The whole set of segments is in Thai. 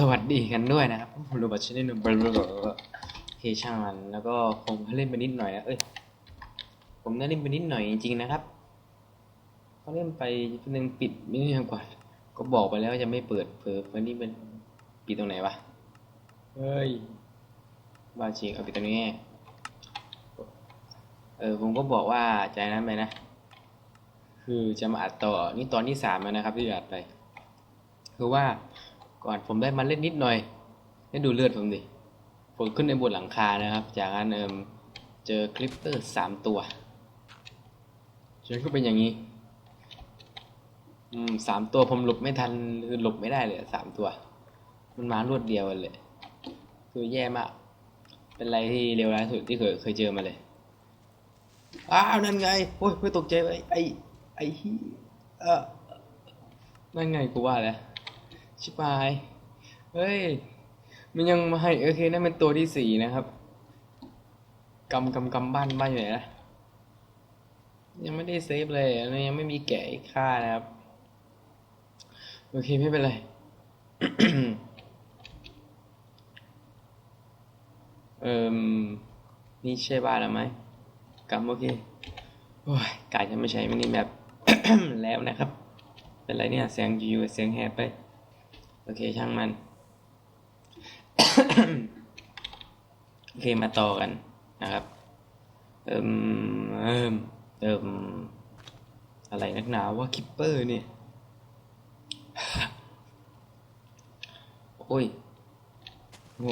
สวัสดีกันด้วยนะครับผมโรบัตชนิดหนึ่งบลาเคช่างมันแล้วก็ผมเล่นไปนิดหน่อยนะเอ้ยผมได้เล่นไปนิดหน่อยจริงๆนะครับเขาเล่นไปหนึ่งปิดไม่ได้ก่อนก็บอกไปแล้วว่าจะไม่เปิดเผยวันนี้เป็นปิดตรงไหนวะเฮ้ยบ้าจริงเอาปิดตรงนี้เออผมก็บอกว่าใจนั้นไปนะ คือจะมาอัดต่อนี่ตอนที่สามแล้วนะครับที่อัดไป คือว่า ก่อนผมได้มาเล่นนิดหน่อยให้ดูเลือดผมดิผมขึ้นในบนหลังคานะครับ จากนั้นเอิมเจอคลิปเปอร์สามตัวจนก็เป็นอย่างนี้ อืมสามตัวผมหลบไม่ทันคือหลบไม่ได้เลยสามตัว มันมารวดเดียวกันเลย คือแย่มาก เป็นอะไรที่เลวร้ายสุดที่เคยเคยเจอมาเลยอ้าวนั่นไงโอ้ยไม่ตกใจไอ้ไอ้ไอ้ที่เออนั่นไงกูว่าแล้ว ชิบาย เฮ้ย มันยังมาให้โอเคนั่นเป็นตัวที่สี่นะครับกำกำกำบ้านบ้านอยู่ไหนนะยังไม่ได้เซฟเลยยังไม่มีแกะค่านะครับ โอเคไม่เป็นไรเอ่มนี่ใช่บ้านแล้วไหมกำโอเคโอ้ยกายจะไม่ใช้มินิแมปแล้วนะครับ เป็นไรเนี่ยเสียงอยู่เสียงแหบไป โอเคช่างมัน โอเคมาต่อกันนะครับเอิมเอิมเอิมอะไรนักหนาว่าคิปเปอร์เนี่ย โอ้ยโห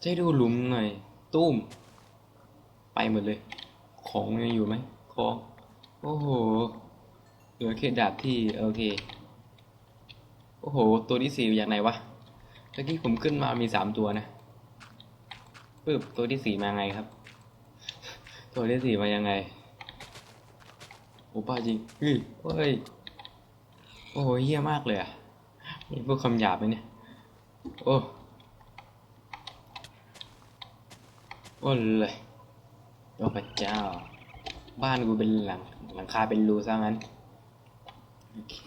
จะให้ดูหลุมหน่อย ตุ้ม ไปหมดเลย ของยังอยู่ไหมของ โอ้โหเหลือแค่ดาบที่ โอเค โอ้โห ตัวที่สี่อย่างไหนวะเมื่อกี้ผมขึ้นมามีสามตัวนะปึ๊บตัวที่สี่มาไงครับ ตัวที่สี่มายังไงโอ้ป้าจริงเฮ้ยเฮ้ยโอ้โหเฮี้ยมากเลยอะมีพวกคำหยาบไหมเนี่ย โอ้โอ้เลยโอ้พระเจ้า บ้านกูเป็นหลังหลังคาเป็นรูซะงั้น โอเค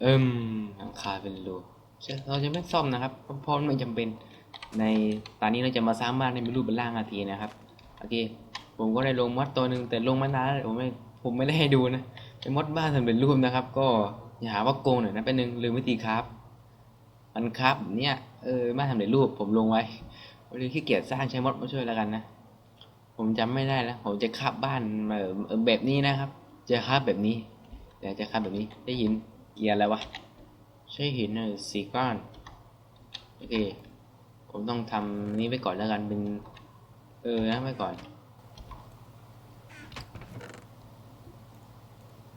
เอิมหลังคาเป็นรูเราจะไม่ซ่อมนะครับ เพราะมันไม่จำเป็นในตอนนี้เราจะมาสร้างบ้านในรูปเป็นร่างอาทีนะครับโอเค ผมก็ได้ลงมอดตัวหนึ่งแต่ลงมานานผมไม่ผมไม่ได้ให้ดูนะเป็นมอดบ้านสำเร็จรูปนะครับ ก็อย่าหาว่าโกงหน่อยนะเป็นหนึ่งลืมวิธีครับมันครับเนี่ยเออบ้านสำเร็จรูปผมลงไว้วันนี้ขี้เกียจสร้างใช้มอดมาช่วยแล้วกันนะผมจำไม่ได้แล้วผมจะคาบบ้านแบบนี้นะครับ จะคาบแบบนี้เดี๋ยวจะคาบแบบนี้ได้หิน เกียร์อะไรวะ ใช่หินเออสี่ก้อน โอเค ผมต้องทำนี้ไปก่อนแล้วกันเป็น เออนะไปก่อน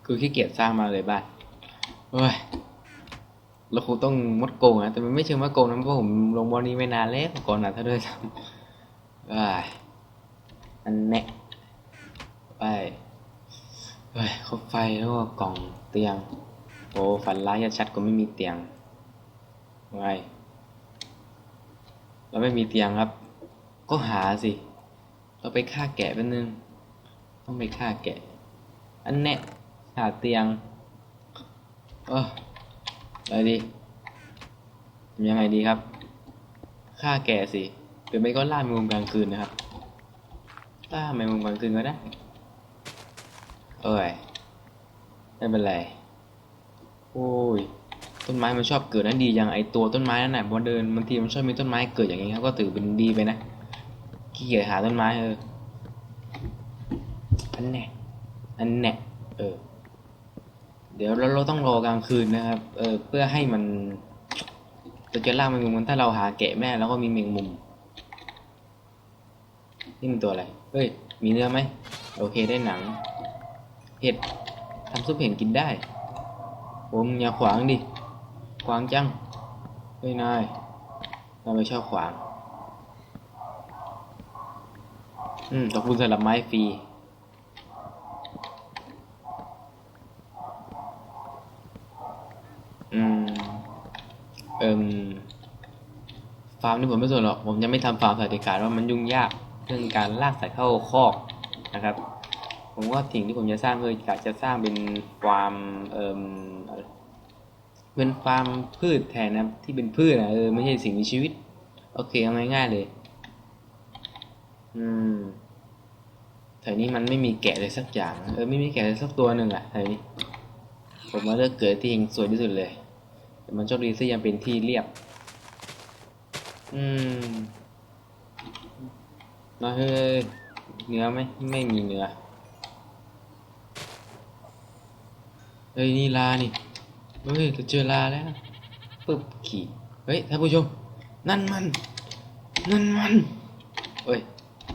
คือขี้เกียจสร้างมาเลยบ้านเฮ้ยเราคงต้องมดโกงนะแต่มันไม่เชิงมดโกงนะเพราะผมลงบอลนี้ไม่นานแล้วก่อนนะถ้าด้วยซ้ำเอ้ยอันแน่ไปเฮ้ยคบไฟแล้วก็กล่องเตียง โอ้ฝันร้ายชัดก็ไม่มีเตียงไงเราไม่มีเตียงครับ ก็หาสิ เราไปฆ่าแกะแป๊บนึง ต้องไปฆ่าแกะ อันแน่หาเตียง เอออะไรดีทำยังไงดีครับ ฆ่าแกะสิหรือไม่ก็ล่าแมงมุมกลางคืนนะครับ ล่าแมงมุมกลางคืนก็ได้ เอ้ย ไม่เป็นไร โอ้ย ต้นไม้มันชอบเกิดนั่นดีอย่างไอตัวต้นไม้นั่นน่ะพอเดินบางทีมันชอบมีต้นไม้เกิดอย่างงี้ครับก็ถือเป็นดีไปนะขี้เกียจหาต้นไม้เอออันแน่อันแน่เออ เดี๋ยวเราเราต้องรอกลางคืนนะครับ เออเพื่อให้มันจะเจอล่าแมงมุมมันถ้าเราหาแกะแม่แล้วก็มีแมงมุมนี่มันตัวอะไร เฮ้ย มีเนื้อไหม โอเคได้หนัง เห็ดทำซุปเห็ดกินได้ ผมอย่าขวางดิ ขวางจังเฮ้ยนายเราไม่ชอบขวาง อืมขอบคุณสำหรับไม้ฟรีอืม เอิมฟาร์มนี่ผมไม่สนหรอก ผมยังไม่ทำฟาร์มสถิการว่ามันยุ่งยากเรื่องการลากสัตว์เข้าคอกนะครับ ผมว่าสิ่งที่ผมจะสร้างคืออยากจะสร้างเป็นฟามเอิมเป็นฟามพืชแทนนะที่เป็นพืชนะเออไม่ใช่สิ่งมีชีวิต โอเคเอาง่ายๆเลย อืมแถวนี้มันไม่มีแกะเลยสักอย่างเออไม่มีแกะเลยสักตัวหนึ่งอะแถวนี้ ผมมาเลือกเกิดที่เองสวยที่สุดเลยแต่มันโชคดีที่ยังเป็นที่เรียบ อืมมาเฮ้ยเนื้อไหมไม่มีเนื้อ เฮ้ยนี่ลานี่เฮ้ยเราเจอลาแล้วปึ๊บขี่เฮ้ยท่านผู้ชม นั่นมัน นั่นมันเฮ้ย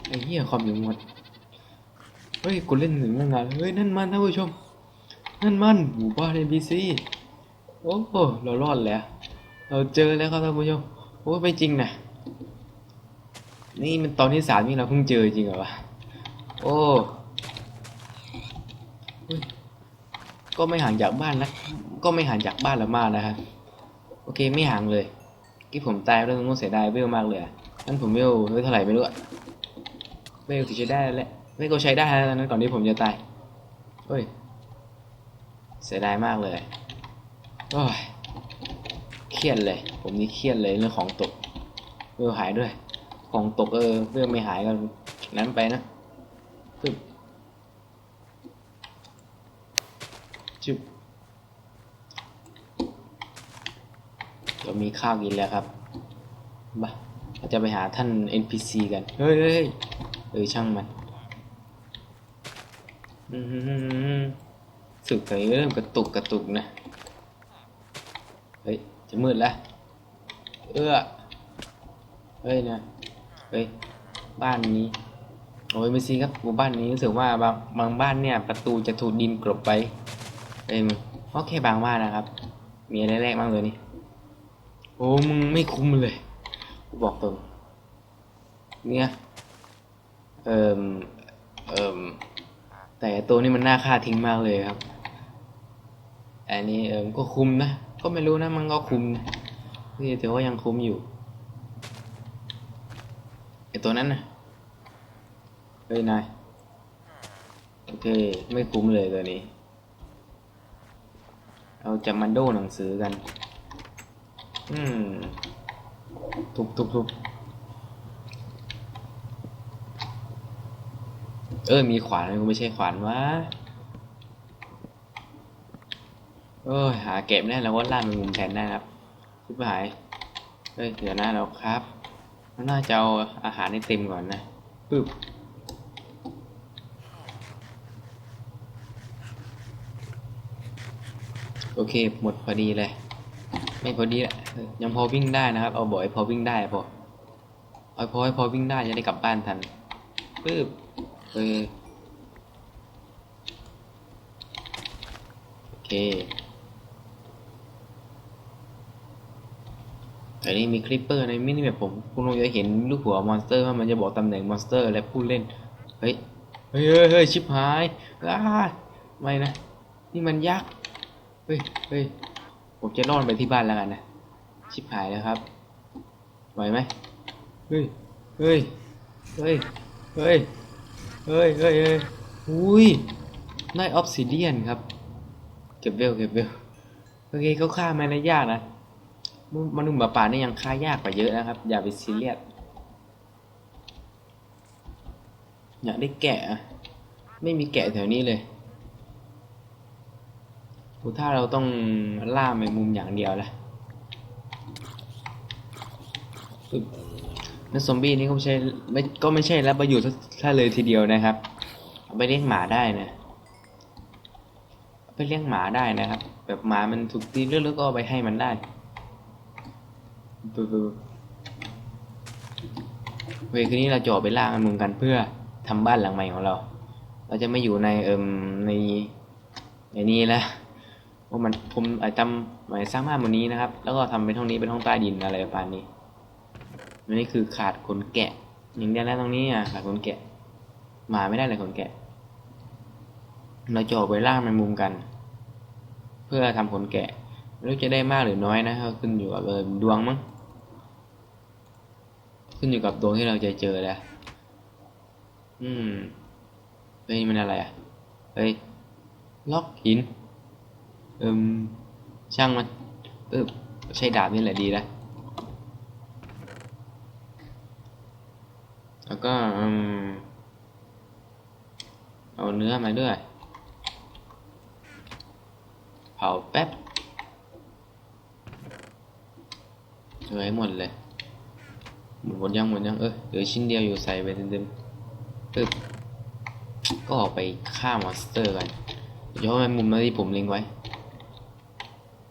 ไอ้เหี้ยความอยู่หมดเฮ้ยกูเล่นถึงตั้งนานเฮ้ยนั่นมันท่านผู้ชม นั่นมันหมู่บ้าน NPC โอ้โหเรารอดแล้ว เราเจอแล้วครับท่านผู้ชมโอ้ไม่จริงนะนี่มันตอนที่สามนี่เราเพิ่งเจอจริงเหรอวะโอ้ ก็ไม่ห่างจากบ้านนะก็ไม่ห่างจากบ้านเรามากนะฮะโอเคไม่ห่างเลยที่ผมตายเรื่องนู้นเสียดายเวลมากเลยนั่นผมเวลเวลเท่าไหร่ไม่รู้อะเวลที่ใช้ได้แล้วแหละไม่ก็ใช้ได้แล้วนั้นก่อนที่ผมจะตายเฮ้ยเสียดายมากเลยโอ้ยเครียดเลย ผมนี่เครียดเลยเรื่องของตกเวลหายด้วย ของตกเออเรื่องไม่หายก็นั้นไปนะปึ๊บ จุบเรามีข้าวกินแล้วครับบ้าเราจะไปหาท่าน NPC กัน เฮ้ยเฮ้ยเฮ้ยเออช่างมันอืมสึกตอนนี้เริ่มกระตุกกระตุกนะ เฮ้ย จะมืดแล้ว เอื้อ เฮ้ยนะ เฮ้ย บ้านนี้ โอ้ยไม่ซีครับหมู่บ้านนี้รู้สึกว่าบางบางบ้านเนี่ย ประตูจะถูกดินกลบไป เอ้ยมึงเพราะแค่บางบ้านนะครับ มีอะไรแรกบ้างเลยนี่โอ้มึงไม่คุ้มเลยกูบอกตรงเนี่ยเอ่มเอ่มแต่ตัวนี้มันน่าฆ่าทิ้งมากเลยครับ อันนี้เออก็คุมนะ ก็ไม่รู้นะมันก็คุมนะนี่ถือว่ายังคุมอยู่ไอตัวนั้นนะเฮ้ยนายโอเค ไม่คุ้มเลยตัวนี้ เราจะมาโดหนังสือกัน อืม ทุบทุบทุบเออ มีขวานมันไม่ใช่ขวานวะเออหาเก็บได้แล้วว่าล่ามันมุมแทนได้ครับชิบหายเฮ้ยเดี๋ยวนะเราครับนน่าจะเอาอาหารให้เต็มก่อนนะปึ๊บ โอเค หมดพอดีเลย ไม่พอดีแหละยังพอวิ่งได้นะครับ เอาบ่อยพอวิ่งได้พอเอาพอให้พอวิ่งได้จะได้กลับบ้านทันปึ๊บเออโอเคแต่นี่มีคลิปเปอร์ในมินิแบบผมคุณคงจะเห็นลูกหัวมอนสเตอร์ว่ามันจะบอกตำแหน่งมอนสเตอร์และผู้เล่น เฮ้ย เฮ้ยเฮ้ยเฮ้ยชิบหายอ้าไม่นะ นี่มันยักษ์ เฮ้ยเฮ้ยผมจะรอดไปที่บ้านแล้วกันนะ ชิบหายแล้วครับ ไหวไหมเฮ้ย เฮ้ย เฮ้ย เฮ้ย เฮ้ย เฮ้ยเฮ้ยอุ้ยได้ออฟซิเดียนครับ เก็บเวลเก็บเวลโอเคเขาฆ่ามันได้ยากนะมนุษย์หมาป่านี่ยังฆ่ายากกว่าเยอะนะครับ อย่าไปซีเรียสอยากได้แกะ ไม่มีแกะแถวนี้เลย โหถ้าเราต้องล่าแมงมุมอย่างเดียวแหละปึ๊บแล้วซอมบี้นี่ก็ไม่ใช่ไม่ก็ไม่ใช่รับประโยชน์ถ้าเลยทีเดียวนะครับเอาไปเลี้ยงหมาได้นะไปเลี้ยงหมาได้นะครับ แบบหมามันถูกตีเลือดแล้วก็เอาไปให้มันได้ปึ๊บเวคืนนี้เราจะอไปล่ามันมุมกันเพื่อทำบ้านหลังใหม่ของเรา เราจะไม่อยู่ในเอิมในในนี้แล้ว เพรามันผมอาจจำหมายสร้างบ้านบนนี้นะครับ แล้วก็ทำเป็นห้องนี้เป็นห้องใต้ดินอะไรประมาณนี้อันนี้คือขาดขนแกะอย่างเดียวแล้วตรงนี้อะขาดขนแกะมาไม่ได้เลยขนแกะ เราจะออกไปล่าแมงมุมกัน เพื่อทำขนแกะไม่รู้จะได้มากหรือน้อยนะก็ขึ้นอยู่กับเออดวงมั้งขึ้นอยู่กับดวงที่เราจะเจอแหละอืมเฮ้ยมันอะไรอะเฮ้ยล็อกหิน เอิมช่างมันเออใช้ดาบนี่แหละดีนะแล้วก็เอาเนื้อมาด้วย เผาแป๊บเฉยหมดเลยหมดยังหมดยังเออเหลือชิ้นเดียวอยู่ใส่ไปเต็มๆปึ๊บก็ออกไปฆ่ามอนสเตอร์กันย้อนไปมุมนั้นที่ผมเล็งไว้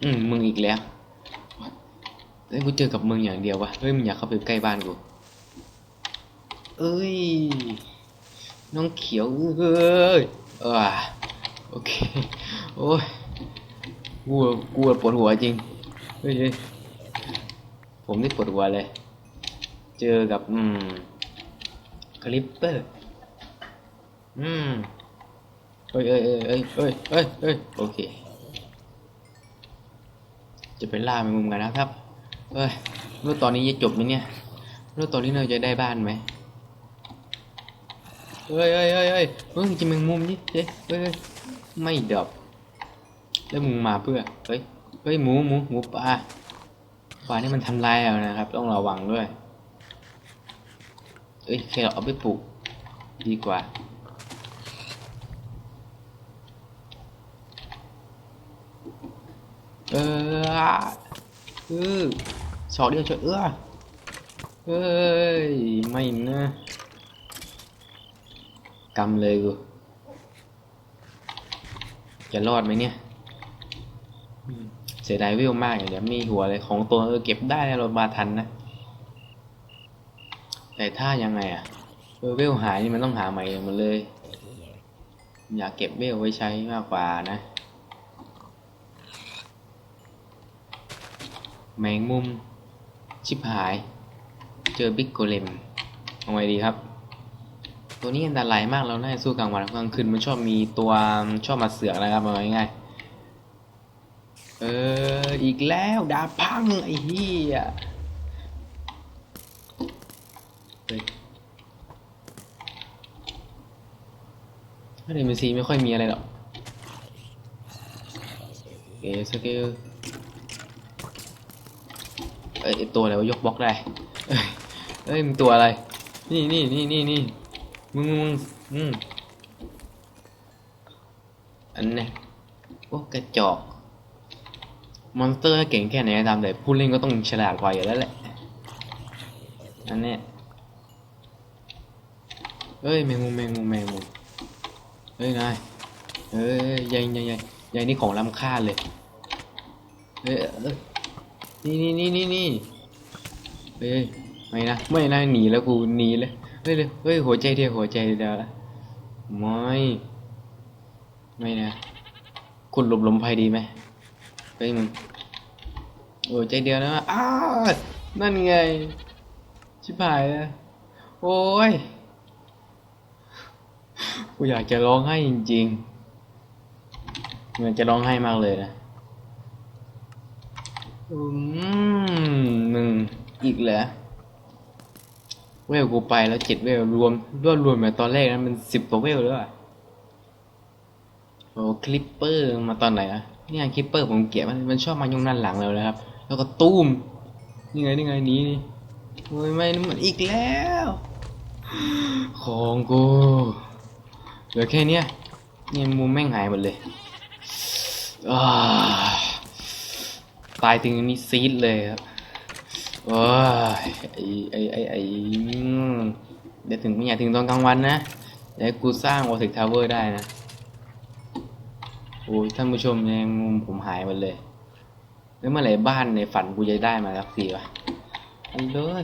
อืมมึงอีกแล้วเฮ้ยกูเจอกับมึงอย่างเดียววะเฮ้ยมึงอยากเข้าไปใกล้บ้านกูเอ้ย น้องเขียวเอ้ยเออโอเคโอ้ยกูกูปวดหัวจริงเฮ้ยผมนี่ปวดหัวเลย เจอกับอืมคลิปเปอร์อืมเอ้ยเอ้ยเอ้ยเอ้ยเอ้ยเอ้ยเอ้ยโอเค จะไปล่าแมงมุมกันนะครับเอ้ยรู้ตอนนี้จะจบไหมเนี่ยรู้ตอนนี้เราจะได้บ้านไหมเฮ้ยเฮ้ยเฮ้ยเฮ้ยเฮ้ยจะแมงมุมนี่เฮ้ยเฮ้ยไม่ดอกแล้วมึงมาเพื่อเฮ้ยเฮ้ยหมูหมูหมูป่าป่านี่มันทำลายเอานะครับ ต้องระวังด้วยเอ้ยแค่เอาไปปลูกดีกว่า เออเออสอเดียวเฉยเออเฮ้ยไม่นะกำเลยกูจะรอดไหมเนี่ยเสียดายวิวมากเลยเดี๋ยวมีหัวเลยของตัวเออเก็บได้เรามาทันนะ แต่ถ้ายังไงอะเออเวลหายนี่มันต้องหาใหม่หมดเลย อยากเก็บเวลไว้ใช้มากกว่านะ แมงมุม ชิบหาย เจอบิ๊กโกเลมเอาไงดีครับ ตัวนี้อันตรายมากแล้วน่าจะสู้กลางวันกลางคืนมันชอบมีตัวชอบมาเสือกนะครับเอาง่ายๆเอออีกแล้วดาพังไอ้เหี้ยเฮ้ยไม่ได้เป็นซีไม่ค่อยมีอะไรหรอกเอสเกล เอ้ยไอตัวอะไรวะยกบล็อกได้เอ้ยเอ้ยมึงตัวอะไร นี่นี่นี่นี่นี่มึงมึงมึงอืมอันนี้โอ้กระจอกมอนสเตอร์เก่งแค่ไหนตามแต่ผู้เล่นก็ต้องฉลาดกว่าอยู่แล้วแหละอันเนี้ยเอ้ยแมงมุมแมงมุมแมงมุมเฮ้ยนายเอ้ยใหญ่ใหญ่ใหญ่ใหญ่นี่ของล้ำค่าเลยเอ้ยเอ้ย นี่นี่นี่นี่นี่เฮ้ยไม่นะไม่นะหนีแล้วกูหนีเลยเฮ้ยเลยเฮ้ยหัวใจเดียวหัวใจเดียวละไม่ไม่นะคุณหลบลมภัยดีไหมเฮ้ยมึงหัวใจเดียวนะอ้าวนั่นไง ชิบหายแล้วโอ้ยกูอยากจะร้องไห้จริงๆเหมือนจะร้องไห้มากเลยนะ อืมหนึ่งอีกเหรอเวลกูไปแล้วเจ็ดเวลรวมรวมรวมแบบตอนแรกนั้นมันสิบกว่าเวลแล้วอะโอ้คลิปเปอร์มาตอนไหนอะเนี่ยคลิปเปอร์ผมเกลียดมันมันชอบมายุ่งด้านหลังเรานะครับ แล้วก็ตุ้มนี่ไงนี่ไงนี้นี่โอ้ยไม่นะมันอีกแล้ว ของกูเหลือแค่เนี้ยเนี่ยมุมแม่งหายหมดเลยอ้า ตายถึงนี้ซีดเลยครับโอ้ยไอไอไอไอเดี๋ยวถึงไม่อยากถึงตอนกลางวันนะเดี๋ยวกูสร้างวอสิกทาวเวอร์ได้นะโอ้ยท่านผู้ชมยังมุมผมหายหมดเลยแล้วเมื่อไหร่บ้านในฝันกูจะได้มาสักทีวะอันเลย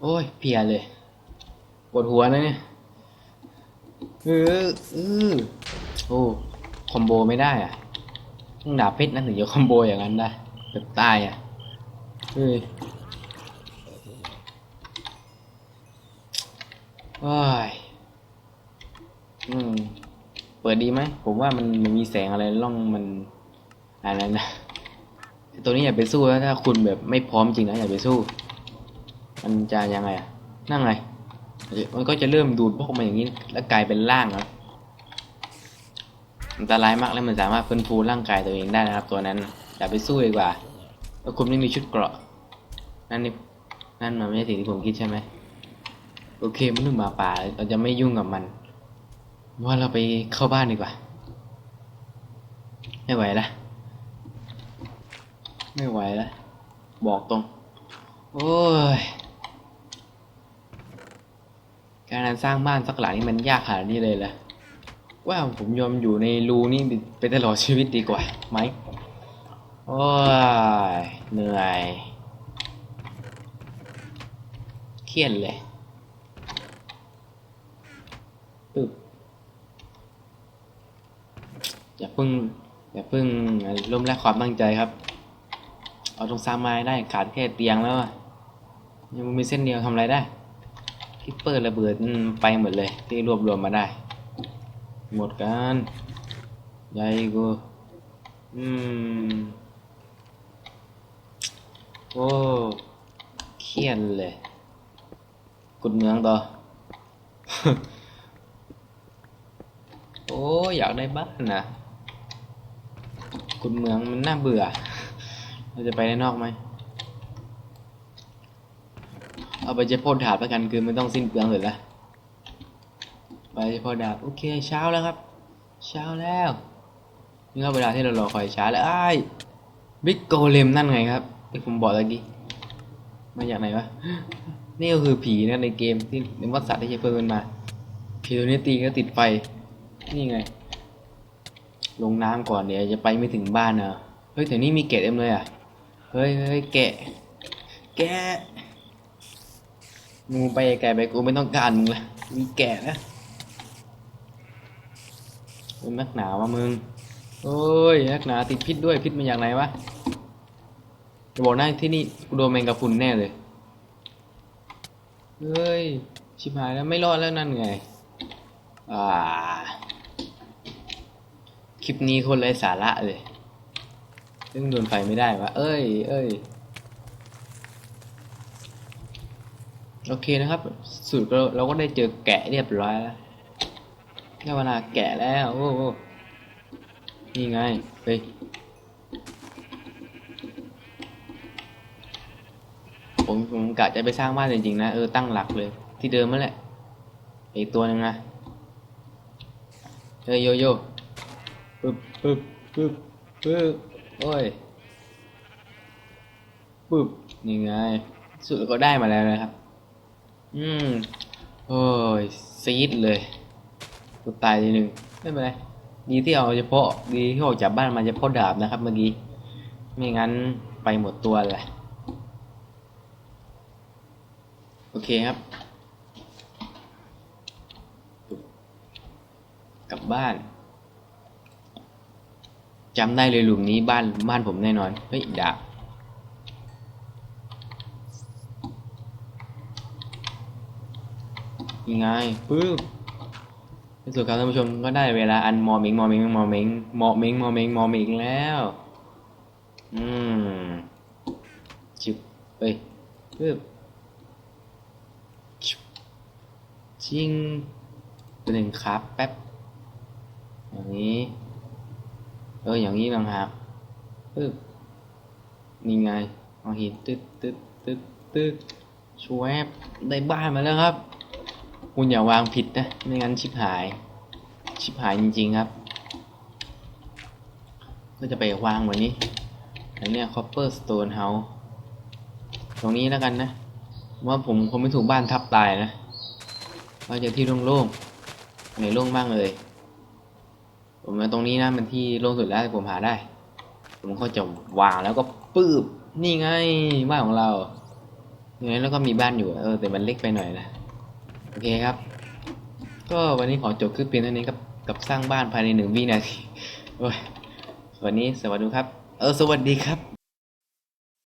โอ้ยเพียเลยปวดหัวนะเนี่ยเออเออโอ้คอมโบไม่ได้อะ ต้องดาบเพชรนั่นถึงจะคอมโบอย่างนั้นได้แบบตายอะเฮ้ยว้ายอืม เปิดดีไหม ผมว่ามันมันมีแสงอะไรล่องมันอะไรนะต่ตัวนี้อย่าไปสู้นะถ้าคุณแบบไม่พร้อมจริงนะอย่าไปสู้ มันจะยังไงอะนั่งไง มันก็จะเริ่มดูดพวกมันอย่างนี้ แล้วกลายเป็นร่างแล้ว อันตรายมากและมันสามารถฟื้นฟูร่างกายตัวเองได้นะครับ ตัวนั้นอย่าไปสู้ดีกว่าแล้วคุณไม่มีชุดเกราะ นั่นนี่นั่นมันไม่ใช่สิ่งที่ผมคิดใช่ไหมโอเคมันเรื่งหมาป่าเราจะไม่ยุ่งกับมันว่าเราไปเข้าบ้านดีกว่า ไม่ไหวละไม่ไหวละบอกตรง โอ้ยการสร้างบ้านสักหลังนี่มันยากขนาดนี้เลยเหรอ ว่าผมยอมอยู่ในรูนี่ไปตลอดชีวิตดีกว่าไหมโอ้ยเหนื่อยเครียดเลยปึ๊บอย่าเพิ่งอย่าเพิ่งล้มแลกความตั้งใจครับ เอาตรงสร้างไม้ได้ขาดแค่เตียงแล้วยังมีเส้นเดียวทำอะไรได้คิปเปอร์ระเบิดไปหมดเลยที่รวบรวมมาได้ หมดกันใหญ่กูอืม โอ้เครียดเลย กุดเมืองต่อ โอ้อยากได้บ้านนะกุดเมืองมันน่าเบื่อ เราจะไปด้านนอกไหม เอาไปเจะพ่นดาบแล้วกันคือไม่ต้องสิ้นเปลืองเลยละ ไปเจะพ่นดาบโอเคเช้าแล้วครับ เช้าแล้วนี่ก็เวลาที่เรารอคอยเช้าแล้วไอ้บิ๊กโกเลมนั่นไงครับที่ผมบอกตะกี้มาจากไหนวะนี่ก็คือผีนะในเกมที่ในวัดสัตว์ที่จะเพิ่มมันมาผีตัวนี้ตีก็ติดไฟนี่ไง ลงน้ำก่อนเดี๋ยวจะไปไม่ถึงบ้านเนอะเฮ้ยแต่นี่มีแกะเต็มเลยอะเฮ้ยเฮ้ยแกะแกะมึงไปไกลไปกูไม่ต้องการมึงละมีแก่นะ เป็นนักหนาวะมึง โอ้ยนักหนาติดพิษด้วยพิษมาจากไหนวะจะบอกนะที่นี่กูโดนแมงกะพรุนแน่เลย เฮ้ย ชิบหายแล้วไม่รอดแล้วนั่นไง อ่า คลิปนี้คนไร้สาระเลยซึ่งโดนไฟไม่ได้วะ เอ้ย เอ้ย โอเคนะครับ สุดเราเราก็ได้เจอแกะเรียบร้อยแล้ว แค่เวลาแกะแล้ว โอ้โหนี่ไง เฮ้ย ผมผมกะจะไปสร้างบ้านจริงๆนะ เออตั้งหลักเลย ที่เดิมนั่นแหละ อีกตัวหนึ่งนะเฮ้ยโยโย่ปึ๊บปึ๊บปึ๊บปึ๊บโอ้ยปึ๊บนี่ไง สุดก็ได้มาแล้วนะครับ อืม โอ้ยซีดเลย กูตายทีหนึ่งไม่เป็นไรดีที่เอาเฉพาะดีที่ออกจากบ้านมาเฉพาะดาบนะครับ เมื่อกี้ไม่งั้นไปหมดตัวเลยโอเคครับ กลับบ้านจำได้เลยหลุมนี้บ้านบ้านผมแน่นอนเฮ้ยดาบยังไงปึ๊บ ในสุดครับท่านผู้ชมก็ได้เวลาอันมอมิงมอมิงมอมิงมอมิงมอมิงมอมิงแล้ว อืมชิบเอ้ยปึ๊บชิบชิงเป็นหนึ่งครับแป๊บ อย่างนี้ เอออย่างนี้ต่างหากปึ๊บนี่ไงเอาหินตึ๊ดตึ๊ดตึ๊ดตึ๊ดชวบได้บ้านมาแล้วครับ คุณอย่าวางผิดนะ ไม่งั้นชิบหาย ชิบหายจริงๆครับ ก็จะไปวางวันนี้อันเนี้ย copper stone house ตรงนี้แล้วกันนะ ว่าผมคงไม่ถูกบ้านทับตายนะว่าจะที่โล่งๆไหนโล่งบ้างเลยผมมาตรงนี้นะมันที่โล่งสุดแล้วผมหาได้ ผมก็จะวางแล้วก็ปืบนี่ไงบ้านของเราอย่างนี้แล้วก็มีบ้านอยู่เออแต่มันเล็กไปหน่อยนะ โอเคครับ ก็วันนี้ขอจบคลิปเพียงเท่านี้ครับกับสร้างบ้านภายในหนึ่งวินาทีโอ้ยวันนี้สวัสดีครับ เออสวัสดีครับ